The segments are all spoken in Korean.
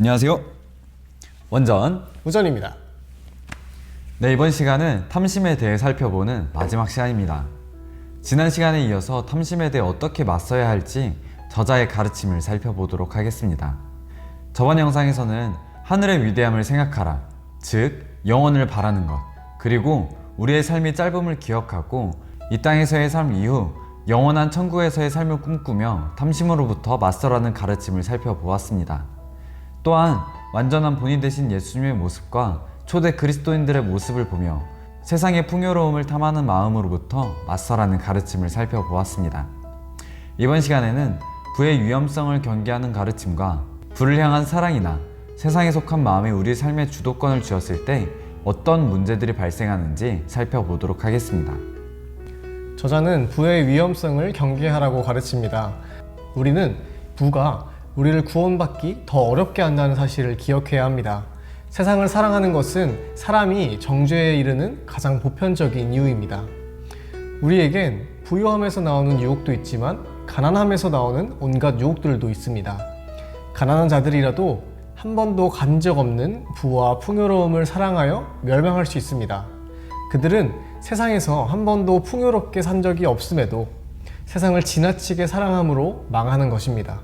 안녕하세요. 원전. 우전입니다. 네, 이번 시간은 탐심에 대해 살펴보는 마지막 시간입니다. 지난 시간에 이어서 탐심에 대해 어떻게 맞서야 할지 저자의 가르침을 살펴보도록 하겠습니다. 저번 영상에서는 하늘의 위대함을 생각하라. 즉, 영원을 바라는 것. 그리고 우리의 삶이 짧음을 기억하고 이 땅에서의 삶 이후 영원한 천국에서의 삶을 꿈꾸며 탐심으로부터 맞서라는 가르침을 살펴보았습니다. 또한 완전한 본인 되신 예수님의 모습과 초대 그리스도인들의 모습을 보며 세상의 풍요로움을 탐하는 마음으로부터 맞서라는 가르침을 살펴보았습니다. 이번 시간에는 부의 위험성을 경계하는 가르침과 부를 향한 사랑이나 세상에 속한 마음이 우리 삶의 주도권을 쥐었을 때 어떤 문제들이 발생하는지 살펴보도록 하겠습니다. 저자는 부의 위험성을 경계하라고 가르칩니다. 우리는 부가 우리를 구원받기 더 어렵게 한다는 사실을 기억해야 합니다. 세상을 사랑하는 것은 사람이 정죄에 이르는 가장 보편적인 이유입니다. 우리에겐 부유함에서 나오는 유혹도 있지만 가난함에서 나오는 온갖 유혹들도 있습니다. 가난한 자들이라도 한 번도 가진 적 없는 부와 풍요로움을 사랑하여 멸망할 수 있습니다. 그들은 세상에서 한 번도 풍요롭게 산 적이 없음에도 세상을 지나치게 사랑함으로 망하는 것입니다.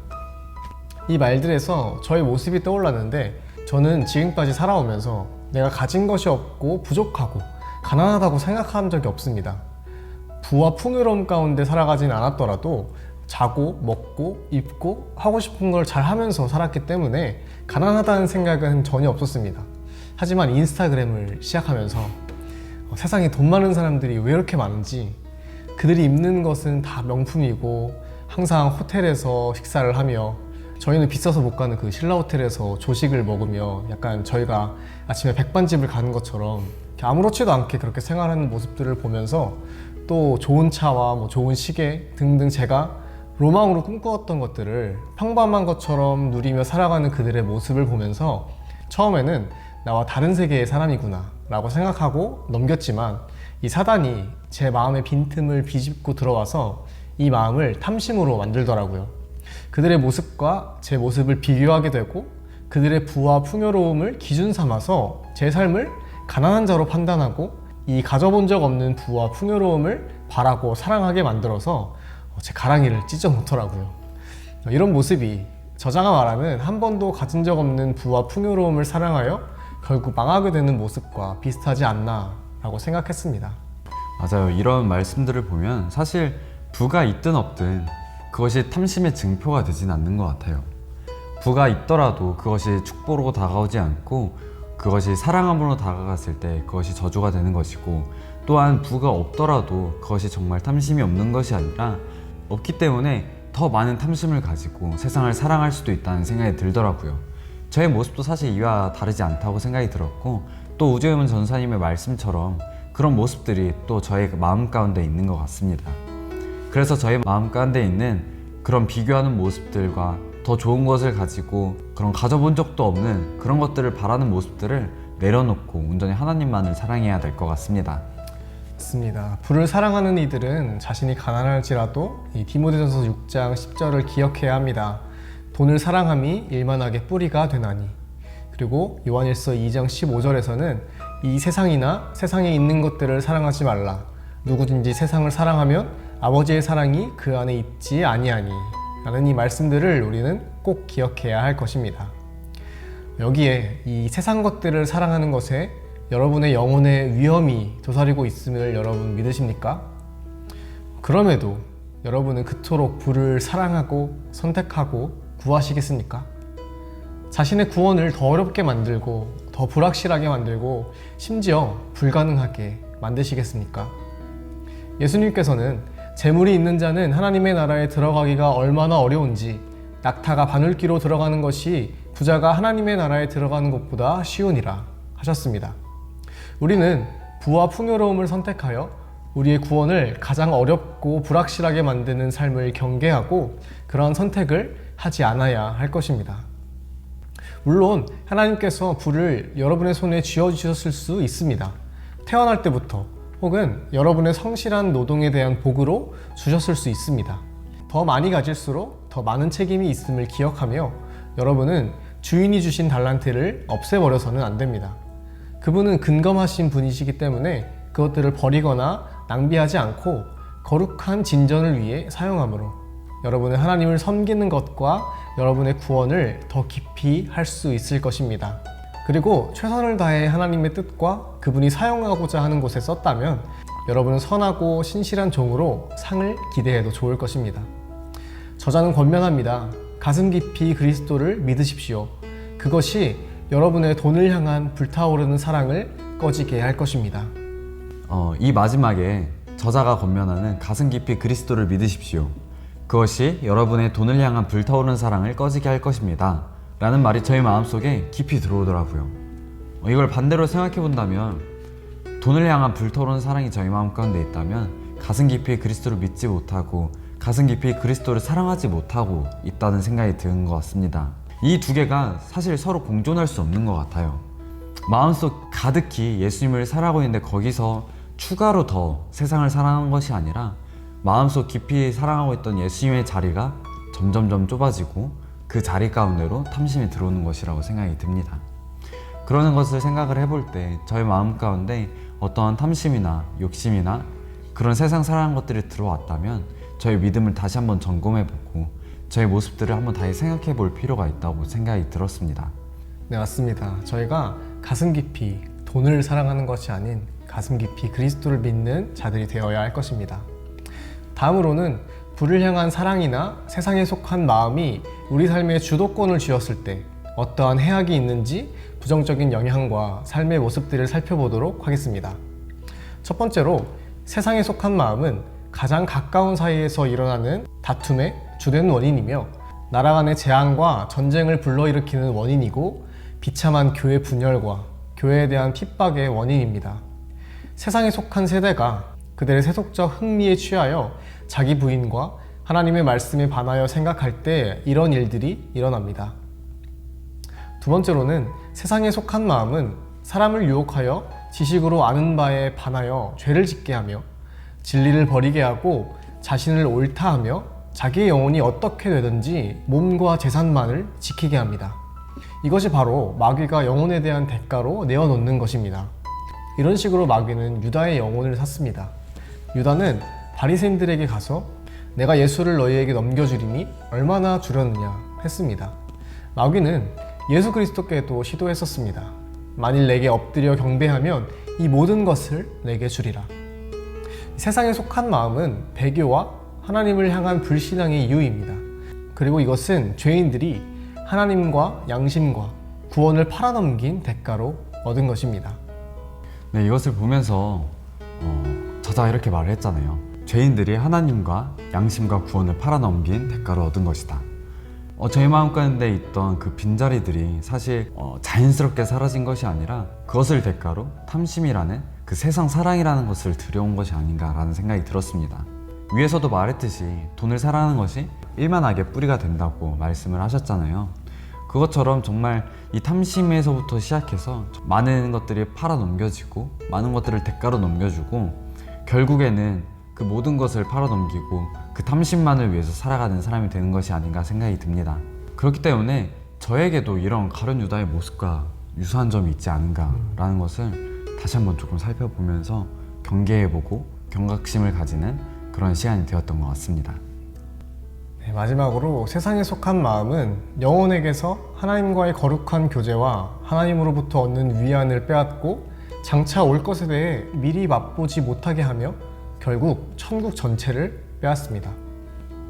이 말들에서 저의 모습이 떠올랐는데 저는 지금까지 살아오면서 내가 가진 것이 없고 부족하고 가난하다고 생각한 적이 없습니다. 부와 풍요로움 가운데 살아가진 않았더라도 자고 먹고 입고 하고 싶은 걸 잘 하면서 살았기 때문에 가난하다는 생각은 전혀 없었습니다. 하지만 인스타그램을 시작하면서 어, 세상에 돈 많은 사람들이 왜 이렇게 많은지 그들이 입는 것은 다 명품이고 항상 호텔에서 식사를 하며 저희는 비싸서 못 가는 그 신라 호텔에서 조식을 먹으며 약간 저희가 아침에 백반집을 가는 것처럼 아무렇지도 않게 그렇게 생활하는 모습들을 보면서 또 좋은 차와 뭐 좋은 시계 등등 제가 로망으로 꿈꾸었던 것들을 평범한 것처럼 누리며 살아가는 그들의 모습을 보면서 처음에는 나와 다른 세계의 사람이구나 라고 생각하고 넘겼지만 이 사단이 제 마음의 빈틈을 비집고 들어와서 이 마음을 탐심으로 만들더라고요. 그들의 모습과 제 모습을 비교하게 되고 그들의 부와 풍요로움을 기준 삼아서 제 삶을 가난한 자로 판단하고 이 가져본 적 없는 부와 풍요로움을 바라고 사랑하게 만들어서 제 가랑이를 찢어 놓더라고요. 이런 모습이 저자가 말하는 한 번도 가진 적 없는 부와 풍요로움을 사랑하여 결국 망하게 되는 모습과 비슷하지 않나라고 생각했습니다. 맞아요. 이런 말씀들을 보면 사실 부가 있든 없든 그것이 탐심의 증표가 되진 않는 것 같아요. 부가 있더라도 그것이 축복으로 다가오지 않고 그것이 사랑함으로 다가갔을 때 그것이 저주가 되는 것이고 또한 부가 없더라도 그것이 정말 탐심이 없는 것이 아니라 없기 때문에 더 많은 탐심을 가지고 세상을 사랑할 수도 있다는 생각이 들더라고요. 저의 모습도 사실 이와 다르지 않다고 생각이 들었고 또 우주의문 전사님의 말씀처럼 그런 모습들이 또 저의 마음 가운데 있는 것 같습니다. 그래서 저희 마음 가운데 있는 그런 비교하는 모습들과 더 좋은 것을 가지고 그런 가져본 적도 없는 그런 것들을 바라는 모습들을 내려놓고 온전히 하나님만을 사랑해야 될 것 같습니다. 맞습니다. 부를 사랑하는 이들은 자신이 가난할지라도 이 디모데전서 6장 10절을 기억해야 합니다. 돈을 사랑함이 일만하게 뿌리가 되나니. 그리고 요한일서 2장 15절에서는 이 세상이나 세상에 있는 것들을 사랑하지 말라. 누구든지 세상을 사랑하면 아버지의 사랑이 그 안에 있지 아니하니. 라는 이 말씀들을 우리는 꼭 기억해야 할 것입니다. 여기에 이 세상 것들을 사랑하는 것에 여러분의 영혼의 위험이 도사리고 있음을 여러분 믿으십니까? 그럼에도 여러분은 그토록 부를 사랑하고 선택하고 구하시겠습니까? 자신의 구원을 더 어렵게 만들고 더 불확실하게 만들고 심지어 불가능하게 만드시겠습니까? 예수님께서는 재물이 있는 자는 하나님의 나라에 들어가기가 얼마나 어려운지 낙타가 바늘기로 들어가는 것이 부자가 하나님의 나라에 들어가는 것보다 쉬우니라 하셨습니다. 우리는 부와 풍요로움을 선택하여 우리의 구원을 가장 어렵고 불확실하게 만드는 삶을 경계하고 그러한 선택을 하지 않아야 할 것입니다. 물론 하나님께서 불을 여러분의 손에 쥐어 주셨을 수 있습니다. 태어날 때부터 혹은 여러분의 성실한 노동에 대한 복으로 주셨을 수 있습니다. 더 많이 가질수록 더 많은 책임이 있음을 기억하며 여러분은 주인이 주신 달란트를 없애버려서는 안 됩니다. 그분은 근검하신 분이시기 때문에 그것들을 버리거나 낭비하지 않고 거룩한 진전을 위해 사용함으로 여러분은 하나님을 섬기는 것과 여러분의 구원을 더 깊이 할 수 있을 것입니다. 그리고 최선을 다해 하나님의 뜻과 그분이 사용하고자 하는 곳에 썼다면 여러분은 선하고 신실한 종으로 상을 기대해도 좋을 것입니다. 저자는 권면합니다. 가슴 깊이 그리스도를 믿으십시오. 그것이 여러분의 돈을 향한 불타오르는 사랑을 꺼지게 할 것입니다. 어, 이 마지막에 저자가 권면하는 가슴 깊이 그리스도를 믿으십시오. 그것이 여러분의 돈을 향한 불타오르는 사랑을 꺼지게 할 것입니다. 라는 말이 저희 마음속에 깊이 들어오더라고요. 어, 이걸 반대로 생각해 본다면 돈을 향한 불타오르는 사랑이 저희 마음 가운데 있다면 가슴 깊이 그리스도를 믿지 못하고 가슴 깊이 그리스도를 사랑하지 못하고 있다는 생각이 드는 것 같습니다. 이 두 개가 사실 서로 공존할 수 없는 것 같아요. 마음속 가득히 예수님을 사랑하고 있는데 거기서 추가로 더 세상을 사랑하는 것이 아니라 마음속 깊이 사랑하고 있던 예수님의 자리가 점점점 좁아지고 그 자리 가운데로 탐심이 들어오는 것이라고 생각이 듭니다. 그러는 것을 생각을 해볼 때 저희 마음 가운데 어떠한 탐심이나 욕심이나 그런 세상 사랑하는 것들이 들어왔다면 저희 믿음을 다시 한번 점검해보고 저희 모습들을 한번 다시 생각해 볼 필요가 있다고 생각이 들었습니다. 네, 맞습니다. 저희가 가슴 깊이 돈을 사랑하는 것이 아닌 가슴 깊이 그리스도를 믿는 자들이 되어야 할 것입니다. 다음으로는 불을 향한 사랑이나 세상에 속한 마음이 우리 삶의 주도권을 쥐었을 때 어떠한 해악이 있는지 부정적인 영향과 삶의 모습들을 살펴보도록 하겠습니다. 첫 번째로 세상에 속한 마음은 가장 가까운 사이에서 일어나는 다툼의 주된 원인이며 나라 간의 재앙과 전쟁을 불러일으키는 원인이고 비참한 교회 분열과 교회에 대한 핍박의 원인입니다. 세상에 속한 세대가 그들의 세속적 흥미에 취하여 자기 부인과 하나님의 말씀에 반하여 생각할 때 이런 일들이 일어납니다. 두 번째로는 세상에 속한 마음은 사람을 유혹하여 지식으로 아는 바에 반하여 죄를 짓게 하며 진리를 버리게 하고 자신을 옳다 하며 자기의 영혼이 어떻게 되든지 몸과 재산만을 지키게 합니다. 이것이 바로 마귀가 영혼에 대한 대가로 내어놓는 것입니다. 이런 식으로 마귀는 유다의 영혼을 샀습니다. 유다는 바리새인들에게 가서 내가 예수를 너희에게 넘겨주리니 얼마나 주려느냐 했습니다. 마귀는 예수 그리스도께도 시도했었습니다. 만일 내게 엎드려 경배하면 이 모든 것을 내게 주리라. 세상에 속한 마음은 배교와 하나님을 향한 불신앙의 이유입니다. 그리고 이것은 죄인들이 하나님과 양심과 구원을 팔아넘긴 대가로 얻은 것입니다. 네, 이것을 보면서 어, 저자가 이렇게 말을 했잖아요. 죄인들이 하나님과 양심과 구원을 팔아넘긴 대가로 얻은 것이다. 어, 저희 마음 가운데 있던 그 빈자리들이 사실 어, 자연스럽게 사라진 것이 아니라 그것을 대가로 탐심이라는 그 세상 사랑이라는 것을 들여온 것이 아닌가라는 생각이 들었습니다. 위에서도 말했듯이 돈을 사랑하는 것이 일만하게 뿌리가 된다고 말씀을 하셨잖아요. 그것처럼 정말 이 탐심에서부터 시작해서 많은 것들이 팔아 넘겨지고 많은 것들을 대가로 넘겨주고 결국에는 그 모든 것을 팔아 넘기고 그 탐심만을 위해서 살아가는 사람이 되는 것이 아닌가 생각이 듭니다. 그렇기 때문에 저에게도 이런 가룟 유다의 모습과 유사한 점이 있지 않은가라는 것을 다시 한번 조금 살펴보면서 경계해보고 경각심을 가지는 그런 시간이 되었던 것 같습니다. 네, 마지막으로 세상에 속한 마음은 영혼에게서 하나님과의 거룩한 교제와 하나님으로부터 얻는 위안을 빼앗고 장차 올 것에 대해 미리 맛보지 못하게 하며 결국 천국 전체를 빼앗습니다.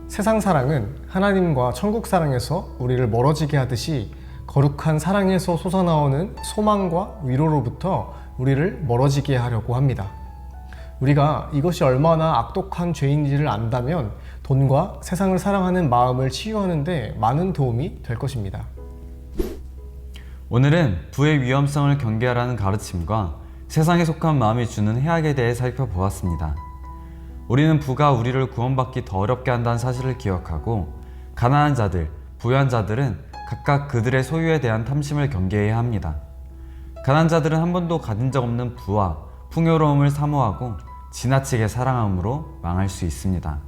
세상 사랑은 하나님과 천국 사랑에서 우리를 멀어지게 하듯이 거룩한 사랑에서 솟아나오는 소망과 위로로부터 우리를 멀어지게 하려고 합니다. 우리가 이것이 얼마나 악독한 죄인지를 안다면 돈과 세상을 사랑하는 마음을 치유하는데 많은 도움이 될 것입니다. 오늘은 부의 위험성을 경계하라는 가르침과 세상에 속한 마음이 주는 해악에 대해 살펴보았습니다. 우리는 부가 우리를 구원받기 더 어렵게 한다는 사실을 기억하고 가난한 자들, 부유한 자들은 각각 그들의 소유에 대한 탐심을 경계해야 합니다. 가난한 자들은 한 번도 가진 적 없는 부와 풍요로움을 사모하고 지나치게 사랑함으로 망할 수 있습니다.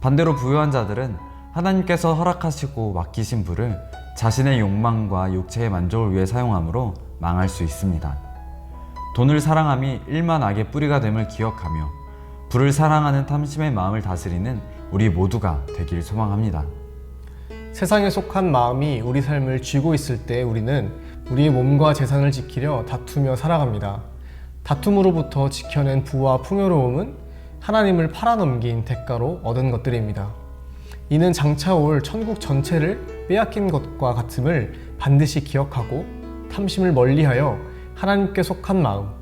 반대로 부유한 자들은 하나님께서 허락하시고 맡기신 불을 자신의 욕망과 육체의 만족을 위해 사용함으로 망할 수 있습니다. 돈을 사랑함이 일만 악의 뿌리가 됨을 기억하며 불을 사랑하는 탐심의 마음을 다스리는 우리 모두가 되길 소망합니다. 세상에 속한 마음이 우리 삶을 쥐고 있을 때 우리는 우리의 몸과 재산을 지키려 다투며 살아갑니다. 다툼으로부터 지켜낸 부와 풍요로움은 하나님을 팔아넘긴 대가로 얻은 것들입니다. 이는 장차 올 천국 전체를 빼앗긴 것과 같음을 반드시 기억하고 탐심을 멀리하여 하나님께 속한 마음,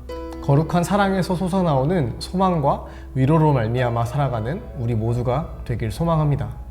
거룩한 사랑에서 솟아나오는 소망과 위로로 말미암아 살아가는 우리 모두가 되길 소망합니다.